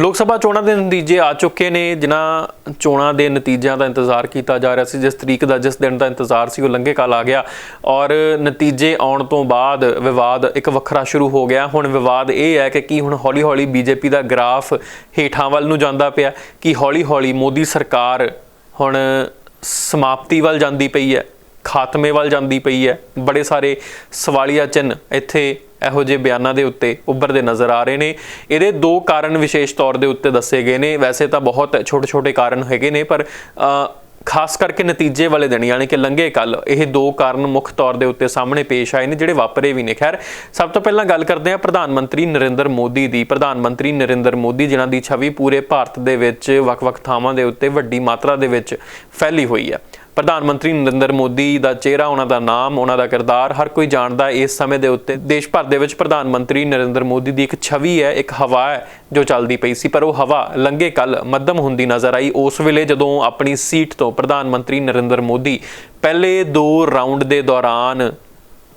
ਲੋਕ ਸਭਾ ਚੋਣਾਂ ਦੇ ਨਤੀਜੇ ਆ ਚੁੱਕੇ ਨੇ, ਜਿਨ੍ਹਾਂ ਚੋਣਾਂ ਦੇ ਨਤੀਜਿਆਂ ਦਾ ਇੰਤਜ਼ਾਰ ਕੀਤਾ ਜਾ ਰਿਹਾ ਸੀ, ਜਿਸ ਤਰੀਕ ਦਾ, ਜਿਸ ਦਿਨ ਦਾ ਇੰਤਜ਼ਾਰ ਸੀ, ਉਹ ਲੰਘੇ ਕਾਲ ਆ ਗਿਆ ਔਰ ਨਤੀਜੇ ਆਉਣ ਤੋਂ ਬਾਅਦ ਵਿਵਾਦ ਇੱਕ ਵੱਖਰਾ ਸ਼ੁਰੂ ਹੋ ਗਿਆ। ਹੁਣ ਵਿਵਾਦ ਇਹ ਹੈ ਕਿ ਕੀ ਹੁਣ ਹੌਲੀ-ਹੌਲੀ ਬੀਜੇਪੀ ਦਾ ਗ੍ਰਾਫ ਹੇਠਾਂ ਵੱਲ ਨੂੰ ਜਾਂਦਾ ਪਿਆ, ਕਿ ਹੌਲੀ-ਹੌਲੀ ਮੋਦੀ ਸਰਕਾਰ ਹੁਣ ਸਮਾਪਤੀ ਵੱਲ ਜਾਂਦੀ ਪਈ ਹੈ, ਖਾਤਮੇ ਵੱਲ ਜਾਂਦੀ ਪਈ ਹੈ। ਬੜੇ ਸਾਰੇ ਸਵਾਲੀਆ ਚਿੰਨ੍ਹ ਇੱਥੇ ਇਹੋ ਜਿਹੇ ਬਿਆਨਾਂ ਦੇ ਉੱਤੇ ਉੱਭਰਦੇ ਨਜ਼ਰ ਆ ਰਹੇ ਨੇ। ਇਹਦੇ ਦੋ ਕਾਰਨ ਵਿਸ਼ੇਸ਼ ਤੌਰ ਦੇ ਉੱਤੇ ਦੱਸੇ ਗਏ ਨੇ। ਵੈਸੇ ਤਾਂ ਬਹੁਤ ਛੋਟੇ-ਛੋਟੇ ਕਾਰਨ ਹੈਗੇ ਨੇ, ਪਰ ਖਾਸ ਕਰਕੇ ਨਤੀਜੇ ਵਾਲੇ ਦਿਨ, ਯਾਨੀ ਕਿ ਲੰਘੇ ਕੱਲ ਇਹ ਦੋ ਕਾਰਨ ਮੁੱਖ ਤੌਰ ਦੇ ਉੱਤੇ ਸਾਹਮਣੇ ਪੇਸ਼ ਆਏ ਨੇ, ਜਿਹੜੇ ਵਾਪਰੇ ਵੀ ਨੇ। ਖੈਰ, ਸਭ ਤੋਂ ਪਹਿਲਾਂ ਗੱਲ ਕਰਦੇ ਹਾਂ ਪ੍ਰਧਾਨ ਮੰਤਰੀ ਨਰਿੰਦਰ ਮੋਦੀ ਦੀ। ਪ੍ਰਧਾਨ ਮੰਤਰੀ ਨਰਿੰਦਰ ਮੋਦੀ, ਜਿਨ੍ਹਾਂ ਦੀ ਛਵੀ ਪੂਰੇ ਭਾਰਤ ਦੇ ਵਿੱਚ ਵੱਖ-ਵੱਖ ਥਾਵਾਂ ਦੇ ਉੱਤੇ ਵੱਡੀ ਮਾਤਰਾ ਦੇ ਵਿੱਚ ਫੈਲੀ ਹੋਈ ਹੈ। ਪ੍ਰਧਾਨ ਮੰਤਰੀ ਨਰਿੰਦਰ ਮੋਦੀ ਦਾ ਚਿਹਰਾ, ਉਹਨਾਂ ਦਾ ਨਾਮ, ਉਹਨਾਂ ਦਾ ਕਿਰਦਾਰ, ਹਰ ਕੋਈ ਜਾਣਦਾ ਇਸ ਸਮੇਂ ਦੇ ਉੱਤੇ। ਦੇਸ਼ ਭਰ ਦੇ ਵਿੱਚ ਪ੍ਰਧਾਨ ਮੰਤਰੀ ਨਰਿੰਦਰ ਮੋਦੀ ਦੀ ਇੱਕ ਛਵੀ ਹੈ, ਇੱਕ ਹਵਾ ਹੈ ਜੋ ਚੱਲਦੀ ਪਈ ਸੀ, ਪਰ ਉਹ ਹਵਾ ਲੰਘੇ ਕੱਲ ਮੱਧਮ ਹੁੰਦੀ ਨਜ਼ਰ ਆਈ। ਉਸ ਵੇਲੇ ਜਦੋਂ ਆਪਣੀ ਸੀਟ ਤੋਂ ਪ੍ਰਧਾਨ ਮੰਤਰੀ ਨਰਿੰਦਰ ਮੋਦੀ ਪਹਿਲੇ ਦੋ ਰਾਊਂਡ ਦੇ ਦੌਰਾਨ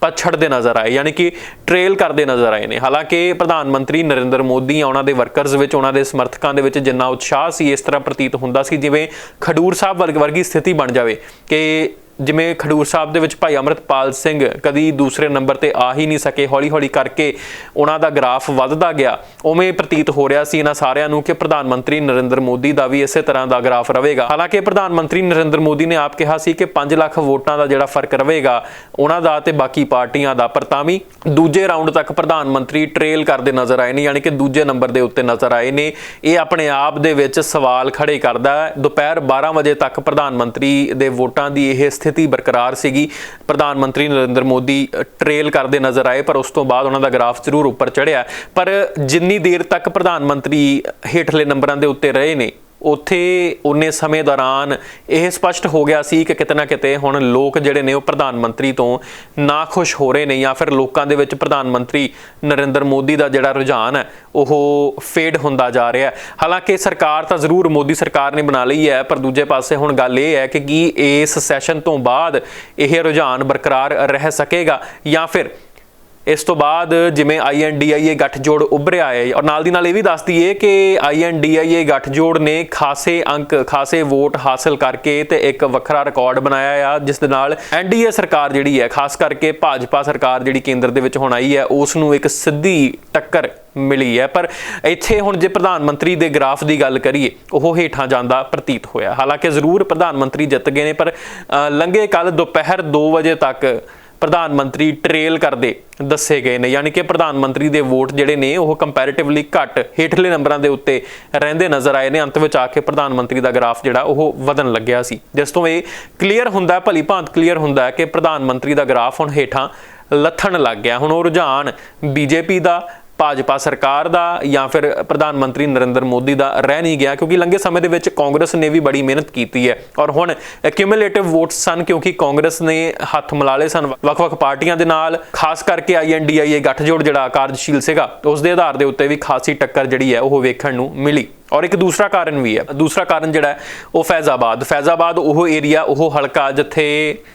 ਪਛੜਦੇ ਨਜ਼ਰ ਆਏ, ਯਾਨੀ ਕਿ ਟ੍ਰੇਲ ਕਰਦੇ ਨਜ਼ਰ ਆਏ ਨੇ। ਹਾਲਾਂਕਿ ਪ੍ਰਧਾਨ ਮੰਤਰੀ ਨਰਿੰਦਰ ਮੋਦੀ ਆ, ਉਹਨਾਂ ਦੇ ਵਰਕਰਸ ਵਿੱਚ, ਉਹਨਾਂ ਦੇ ਸਮਰਥਕਾਂ ਦੇ ਵਿੱਚ ਜਿੰਨਾ ਉਤਸ਼ਾਹ ਸੀ, ਇਸ ਤਰ੍ਹਾਂ ਪ੍ਰਤੀਤ ਹੁੰਦਾ ਸੀ, ਜਿਵੇਂ ਖਡੂਰ ਸਾਹਿਬ ਵਰਗ ਵਰਗੀ ਸਥਿਤੀ ਬਣ ਜਾਵੇ ਕਿ ਜਿਵੇਂ ਖਡੂਰ ਸਾਹਿਬ ਦੇ ਵਿੱਚ ਭਾਈ ਅਮਰਤਪਾਲ ਸਿੰਘ ਕਦੀ ਦੂਸਰੇ ਨੰਬਰ ਤੇ ਆ ਹੀ ਨਹੀਂ ਸਕੇ, ਹੌਲੀ-ਹੌਲੀ ਕਰਕੇ ਉਹਨਾਂ ਦਾ ਗ੍ਰਾਫ ਵੱਧਦਾ ਗਿਆ। ਉਵੇਂ ਪ੍ਰਤੀਤ ਹੋ ਰਿਹਾ ਸੀ ਇਹਨਾਂ ਸਾਰਿਆਂ ਨੂੰ ਕਿ ਪ੍ਰਧਾਨ ਮੰਤਰੀ ਨਰਿੰਦਰ ਮੋਦੀ ਦਾ ਵੀ ਇਸੇ ਤਰ੍ਹਾਂ ਦਾ ਗ੍ਰਾਫ ਰਹੇਗਾ। ਹਾਲਾਂਕਿ ਪ੍ਰਧਾਨ ਮੰਤਰੀ ਨਰਿੰਦਰ ਮੋਦੀ ਨੇ ਆਪ ਕਿਹਾ ਸੀ ਕਿ 5 ਲੱਖ ਵੋਟਾਂ ਦਾ ਜਿਹੜਾ ਫ਼ਰਕ ਰਹੇਗਾ, ਉਹਨਾਂ ਦਾ ਤੇ ਬਾਕੀ ਪਾਰਟੀਆਂ ਦਾ। ਪਰ ਤਾਂ ਵੀ ਦੂਜੇ ਰਾਊਂਡ ਤੱਕ ਪ੍ਰਧਾਨ ਮੰਤਰੀ ਟ੍ਰੇਲ ਕਰਦੇ ਨਜ਼ਰ ਆਏ ਨੇ, ਯਾਨੀ ਕਿ ਦੂਜੇ ਨੰਬਰ ਦੇ ਉੱਤੇ ਨਜ਼ਰ ਆਏ ਨੇ। ਇਹ ਆਪਣੇ ਆਪ ਦੇ ਵਿੱਚ ਸਵਾਲ ਖੜੇ ਕਰਦਾ ਹੈ। ਦੁਪਹਿਰ 12 ਵਜੇ ਤੱਕ ਪ੍ਰਧਾਨ ਮੰਤਰੀ ਦੇ ਵੋਟਾਂ ਦੀ ਇਹ ਸਥਿਤੀ ਬਰਕਰਾਰ ਸੀਗੀ। ਪ੍ਰਧਾਨ ਮੰਤਰੀ ਨਰਿੰਦਰ ਮੋਦੀ ਅ, ਟ੍ਰੇਲ ਕਰਦੇ ਨਜ਼ਰ ਆਏ ਪਰ ਉਸ ਤੋਂ ਬਾਅਦ ਉਹਨਾਂ ਦਾ ਗ੍ਰਾਫ ਜ਼ਰੂਰ ਉੱਪਰ ਚੜ੍ਹਿਆ ਪਰ ਜਿੰਨੀ ਦੇਰ ਤੱਕ ਪ੍ਰਧਾਨ ਮੰਤਰੀ ਹੇਠਲੇ ਨੰਬਰਾਂ ਦੇ ਉੱਤੇ ਰਹੇ ਨੇ ਉੱਥੇ ਉਨੇ ਸਮੇਂ ਦੌਰਾਨ ਇਹ ਸਪਸ਼ਟ ਹੋ ਗਿਆ ਸੀ ਕਿ ਕਿਤੇ ਨਾ ਕਿਤੇ ਹੁਣ ਲੋਕ ਜਿਹੜੇ ਨੇ ਉਹ ਪ੍ਰਧਾਨ ਮੰਤਰੀ ਤੋਂ ਨਾ ਖੁਸ਼ ਹੋ ਰਹੇ ਨੇ ਜਾਂ ਫਿਰ ਲੋਕਾਂ ਦੇ ਵਿੱਚ ਪ੍ਰਧਾਨ ਮੰਤਰੀ ਨਰਿੰਦਰ ਮੋਦੀ ਦਾ ਜਿਹੜਾ ਰੁਝਾਨ ਹੈ, ਉਹ ਫੇਡ ਹੁੰਦਾ ਜਾ ਰਿਹਾ ਹੈ। ਹਾਲਾਂਕਿ ਸਰਕਾਰ ਤਾਂ ਜ਼ਰੂਰ ਮੋਦੀ ਸਰਕਾਰ ਨੇ ਬਣਾ ਲਈ ਹੈ, ਪਰ ਦੂਜੇ ਪਾਸੇ ਹੁਣ ਗੱਲ ਇਹ ਹੈ ਕਿ ਕੀ ਇਸ ਸੈਸ਼ਨ ਤੋਂ ਬਾਅਦ ਇਹ ਰੁਝਾਨ ਬਰਕਰਾਰ ਰਹਿ ਸਕੇਗਾ ਜਾਂ ਫਿਰ ਇਸ ਤੋਂ ਬਾਅਦ ਜਿਵੇਂ ਆਈਐਨਡੀਆਈਏ ਗੱਠਜੋੜ ਉੱਭਰਿਆ ਹੈ ਔਰ ਨਾਲ ਦੀ ਨਾਲ ਇਹ ਵੀ ਦੱਸਦੀ ਦਈਏ ਕਿ ਆਈਐਨਡੀਆਈਏ ਗੱਠਜੋੜ ਨੇ ਖਾਸੇ ਅੰਕ, ਖਾਸੇ ਵੋਟ ਹਾਸਲ ਕਰਕੇ ਤੇ ਇੱਕ ਵੱਖਰਾ ਰਿਕਾਰਡ ਬਣਾਇਆ ਆ, ਜਿਸ ਦੇ ਨਾਲ ਐਨਡੀਏ ਸਰਕਾਰ ਜਿਹੜੀ ਹੈ, ਖਾਸ ਕਰਕੇ ਭਾਜਪਾ ਸਰਕਾਰ ਜਿਹੜੀ ਕੇਂਦਰ ਦੇ ਵਿੱਚ ਹੁਣ ਆਈ ਹੈ ਉਸ ਨੂੰ ਇੱਕ ਸਿੱਧੀ ਟੱਕਰ ਮਿਲੀ ਹੈ। ਪਰ ਇੱਥੇ ਹੁਣ ਜੇ ਪ੍ਰਧਾਨ ਮੰਤਰੀ ਦੇ ਗ੍ਰਾਫ ਦੀ ਗੱਲ ਕਰੀਏ, ਉਹ ਹੇਠਾਂ ਜਾਂਦਾ ਪ੍ਰਤੀਤ ਹੋਇਆ। ਹਾਲਾਂਕਿ ਜ਼ਰੂਰ ਪ੍ਰਧਾਨ ਮੰਤਰੀ ਜਿੱਤ ਗਏ ਨੇ, ਪਰ ਲੰਘੇ ਕੱਲ ਦੁਪਹਿਰ 2 ਵਜੇ ਤੱਕ ਪ੍ਰਧਾਨ ਮੰਤਰੀ ਟ੍ਰੇਲ ਕਰਦੇ ਦੱਸੇ ਗਏ ਨੇ, ਯਾਨੀ ਕਿ ਪ੍ਰਧਾਨ ਮੰਤਰੀ ਦੇ ਵੋਟ ਜਿਹੜੇ ਨੇ, ਉਹ ਕੰਪੈਰੀਟਿਵਲੀ ਘੱਟ ਹੇਠਲੇ ਨੰਬਰਾਂ ਦੇ ਉੱਤੇ ਰਹਿੰਦੇ ਨਜ਼ਰ ਆਏ ਨੇ। ਅੰਤ ਵਿੱਚ ਆ ਕੇ ਪ੍ਰਧਾਨ ਮੰਤਰੀ ਦਾ ਗ੍ਰਾਫ ਜਿਹੜਾ, ਉਹ ਵਧਣ ਲੱਗਿਆ ਸੀ। ਜਿਸ ਤੋਂ ਇਹ ਕਲੀਅਰ ਹੁੰਦਾ, ਭਲੀ ਭਾਂਤ ਕਲੀਅਰ ਹੁੰਦਾ ਕਿ ਪ੍ਰਧਾਨ ਮੰਤਰੀ ਦਾ ਗ੍ਰਾਫ ਹੁਣ ਹੇਠਾਂ ਲੱਥਣ ਲੱਗ ਗਿਆ। ਹੁਣ ਉਹ ਰੁਝਾਨ ਬੀਜੇਪੀ ਦਾ ਭਾਜਪਾ ਸਰਕਾਰ ਦਾ ਜਾਂ ਫਿਰ ਪ੍ਰਧਾਨ ਮੰਤਰੀ ਨਰਿੰਦਰ ਮੋਦੀ ਦਾ ਰਹਿ ਨਹੀਂ ਗਿਆ, ਕਿਉਂਕਿ ਲੰਘੇ ਸਮੇਂ ਦੇ ਵਿੱਚ ਕਾਂਗਰਸ ਨੇ ਵੀ ਬੜੀ ਮਿਹਨਤ ਕੀਤੀ ਹੈ। ਔਰ ਹੁਣ ਐਕਿਊਮੂਲੇਟਿਵ ਵੋਟਸ ਸਨ, ਕਿਉਂਕਿ ਕਾਂਗਰਸ ਨੇ ਹੱਥ ਮਿਲਾਲੇ ਸਨ। ਵੱਖ-ਵੱਖ ਪਾਰਟੀਆਂ ਦੇ ਨਾਲ, ਖਾਸ ਕਰਕੇ ਆਈਐਨਡੀਆਈਏ ਗੱਠਜੋੜ ਜਿਹੜਾ ਕਾਰਜਸ਼ੀਲ ਸੀਗਾ, ਉਸ ਦੇ ਆਧਾਰ ਦੇ ਉੱਤੇ ਵੀ ਖਾਸੀ ਟੱਕਰ ਜਿਹੜੀ ਹੈ ਉਹ ਵੇਖਣ ਨੂੰ ਮਿਲੀ। ਔਰ ਇੱਕ ਦੂਸਰਾ ਕਾਰਨ ਵੀ ਹੈ। ਦੂਸਰਾ ਕਾਰਨ ਜਿਹੜਾ ਉਹ ਫੈਜ਼ਾਬਾਦ। ਫੈਜ਼ਾਬਾਦ ਉਹ ਏਰੀਆ ਉਹ ਹਲਕਾ ਜਿੱਥੇ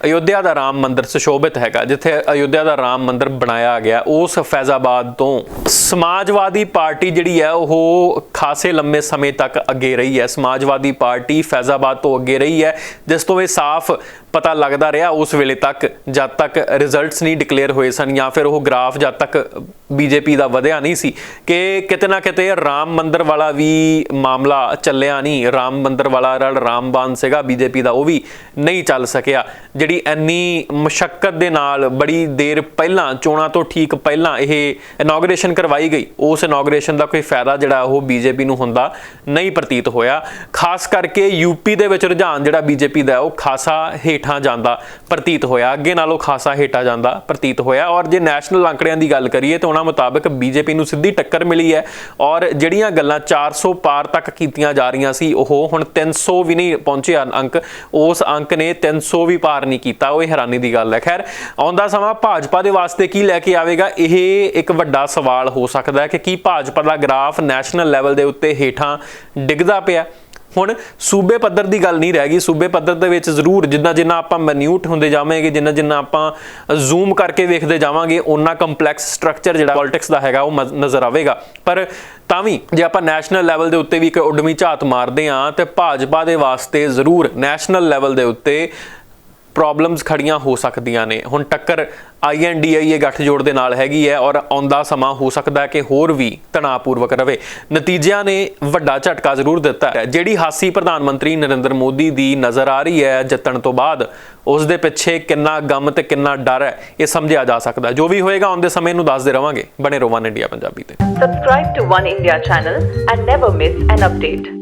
ਅਯੋਧਿਆ ਦਾ ਰਾਮ ਮੰਦਿਰ ਸੁਸ਼ੋਭਿਤ ਹੈਗਾ, ਜਿੱਥੇ ਅਯੋਧਿਆ ਦਾ ਰਾਮ ਮੰਦਿਰ ਬਣਾਇਆ ਗਿਆ, ਉਸ ਫੈਜ਼ਾਬਾਦ ਤੋਂ ਸਮਾਜਵਾਦੀ ਪਾਰਟੀ ਜਿਹੜੀ ਹੈ, ਉਹ ਖਾਸੇ ਲੰਮੇ ਸਮੇਂ ਤੱਕ ਅੱਗੇ ਰਹੀ ਹੈ। ਸਮਾਜਵਾਦੀ ਪਾਰਟੀ ਫੈਜ਼ਾਬਾਦ ਤੋਂ ਅੱਗੇ ਰਹੀ ਹੈ, ਜਿਸ ਤੋਂ ਇਹ ਸਾਫ਼ ਪਤਾ ਲੱਗਦਾ ਰਿਹਾ ਉਸ ਵੇਲੇ ਤੱਕ, ਜਦ ਤੱਕ ਰਿਜ਼ਲਟਸ ਨਹੀਂ ਡਿਕਲੇਅਰ ਹੋਏ ਸਨ ਜਾਂ ਫਿਰ ਉਹ ਗ੍ਰਾਫ ਜਦ ਤੱਕ ਬੀਜੇਪੀ ਦਾ ਵਧਿਆ ਨਹੀਂ ਸੀ ਕਿ ਕਿਤੇ ਨਾ ਕਿਤੇ ਰਾਮ ਮੰਦਰ ਵਾਲਾ ਵੀ ਮਾਮਲਾ ਚੱਲਿਆ ਨਹੀਂ। ਰਾਮ ਮੰਦਰ ਵਾਲਾ ਰਲ ਰਾਮਬਾਨ ਸੀਗਾ ਬੀਜੇਪੀ ਦਾ, ਉਹ ਵੀ ਨਹੀਂ ਚੱਲ ਸਕਿਆ। ਜਿਹੜੀ ਇੰਨੀ ਮੁਸ਼ਕਲ ਦੇ ਨਾਲ, ਬੜੀ ਦੇਰ ਪਹਿਲਾਂ, ਚੋਣਾਂ ਤੋਂ ਠੀਕ ਪਹਿਲਾਂ ਇਹ ਇਨੋਗ੍ਰੇਸ਼ਨ ਕਰਵਾਈ ਗਈ, ਉਸ ਇਨੋਗ੍ਰੇਸ਼ਨ ਦਾ ਕੋਈ ਫਾਇਦਾ ਜਿਹੜਾ ਉਹ ਬੀਜੇਪੀ ਨੂੰ ਹੁੰਦਾ ਨਹੀਂ ਪ੍ਰਤੀਤ ਹੋਇਆ। ਖਾਸ ਕਰਕੇ ਯੂਪੀ ਦੇ ਵਿੱਚ ਰੁਝਾਨ ਜਿਹੜਾ ਬੀਜੇਪੀ ਦਾ ਉਹ ਖਾਸਾ ਹੇਠਾਂ ਜਾਂਦਾ ਪ੍ਰਤੀਤ ਹੋਇਆ। ਅੱਗੇ ਨਾਲੋਂ ਖਾਸਾ ਹੇਠਾਂ ਜਾਂਦਾ ਪ੍ਰਤੀਤ ਹੋਇਆ। ਔਰ ਜੇ ਨੈਸ਼ਨਲ ਅੰਕੜਿਆਂ ਦੀ ਗੱਲ ਕਰੀਏ ਤਾਂ ਉਹਨਾਂ ਮੁਤਾਬਕ ਬੀਜੇਪੀ ਨੂੰ ਸਿੱਧੀ ਟੱਕਰ ਮਿਲੀ ਹੈ। ਔਰ ਜਿਹੜੀਆਂ ਗੱਲਾਂ 400 ਪਾਰ ਤੱਕ ਕੀਤੀਆਂ ਜਾ ਰਹੀਆਂ ਸੀ, ਉਹ ਹੁਣ 300 ਵੀ ਨਹੀਂ ਪਹੁੰਚਿਆ ਅੰਕ। ਉਸ ਅੰਕ ਨੇ 300 ਵੀ ਪਾਰ ਨਹੀਂ ਕੀਤਾ। ਉਹ ਹੈਰਾਨੀ ਦੀ ਗੱਲ ਹੈ। ਖੈਰ ਆਉਂਦਾ ਸਮਾਂ ਭਾਜਪਾ ਦੇ ਵਾਸਤੇ ਕੀ ਲੈ ਕੇ ਆਵੇਗਾ, ਇਹ ਇੱਕ ਵੱਡਾ ਸਵਾਲ ਹੋ ਸਕਦਾ ਹੈ ਕਿ ਕੀ ਭਾਜਪਾ ਦਾ ਗ੍ਰਾਫ ਨੈਸ਼ਨਲ ਲੈਵਲ ਦੇ ਉੱਤੇ ਹੇਠਾਂ ਡਿੱਗਦਾ ਪਿਆ। ਹੁਣ ਸੂਬੇ ਪੱਧਰ ਦੀ ਗੱਲ ਨਹੀਂ ਰਹਿ ਗਈ। ਸੂਬੇ ਪੱਧਰ ਦੇ ਵਿੱਚ ਜ਼ਰੂਰ ਜਿੰਨਾ ਜਿੰਨਾ ਆਪਾਂ ਮਨਿਊਟ ਹੁੰਦੇ ਜਾਵਾਂਗੇ, ਜਿੰਨਾ ਜਿੰਨਾ ਆਪਾਂ ਜ਼ੂਮ ਕਰਕੇ ਵੇਖਦੇ ਜਾਵਾਂਗੇ ਉਹਨਾਂ ਕੰਪਲੈਕਸ ਸਟਰਕਚਰ ਜਿਹੜਾ ਪੋਲਿਟਿਕਸ ਦਾ ਹੈਗਾ, ਉਹ ਮਜ਼- ਨਜ਼ਰ ਆਵੇਗਾ। ਪਰ ਤਾਂ ਵੀ ਜੇ ਆਪਾਂ ਨੈਸ਼ਨਲ ਲੈਵਲ ਦੇ ਉੱਤੇ ਵੀ ਇੱਕ ਉਡਮੀ ਝਾਤ ਮਾਰਦੇ ਹਾਂ, ਤੇ ਭਾਜਪਾ ਦੇ ਵਾਸਤੇ ਜ਼ਰੂਰ ਨੈਸ਼ਨਲ ਲੈਵਲ ਦੇ ਉੱਤੇ ਪ੍ਰੋਬਲਮਸ ਖੜੀਆਂ ਹੋ ਸਕਦੀਆਂ ਨੇ। ਹੁਣ ਟੱਕਰ ਆਈਐਨਡੀਆਈਏ ਗੱਠਜੋੜ ਦੇ ਨਾਲ ਹੈਗੀ ਹੈ ਔਰ ਆਉਂਦਾ ਸਮਾਂ ਹੋ ਸਕਦਾ ਹੈ ਕਿ ਹੋਰ ਵੀ ਤਣਾਅਪੂਰਵਕ ਰਵੇ। ਨਤੀਜਿਆਂ ਨੇ ਵੱਡਾ ਝਟਕਾ ਜ਼ਰੂਰ ਦਿੱਤਾ ਹੈ। ਜਿਹੜੀ ਹਾਸੀ ਪ੍ਰਧਾਨ ਮੰਤਰੀ ਨਰਿੰਦਰ ਮੋਦੀ ਦੀ ਨਜ਼ਰ ਆ ਰਹੀ ਹੈ ਜਿੱਤਣ ਤੋਂ ਬਾਅਦ, ਉਸ ਦੇ ਪਿੱਛੇ ਕਿੰਨਾ ਗਮ ਤੇ ਕਿੰਨਾ ਡਰ ਹੈ, ਇਹ ਸਮਝਿਆ ਜਾ ਸਕਦਾ ਜੋ ਵੀ ਹੋਏਗਾ ਆਉਂਦੇ ਸਮੇਂ ਨੂੰ ਦੱਸਦੇ ਰਵਾਂਗੇ। ਬਣੇ ਰੋਵਾਨ ਇੰਡੀਆ ਪੰਜਾਬੀ ਤੇ। Subscribe to One India channel and never miss an update.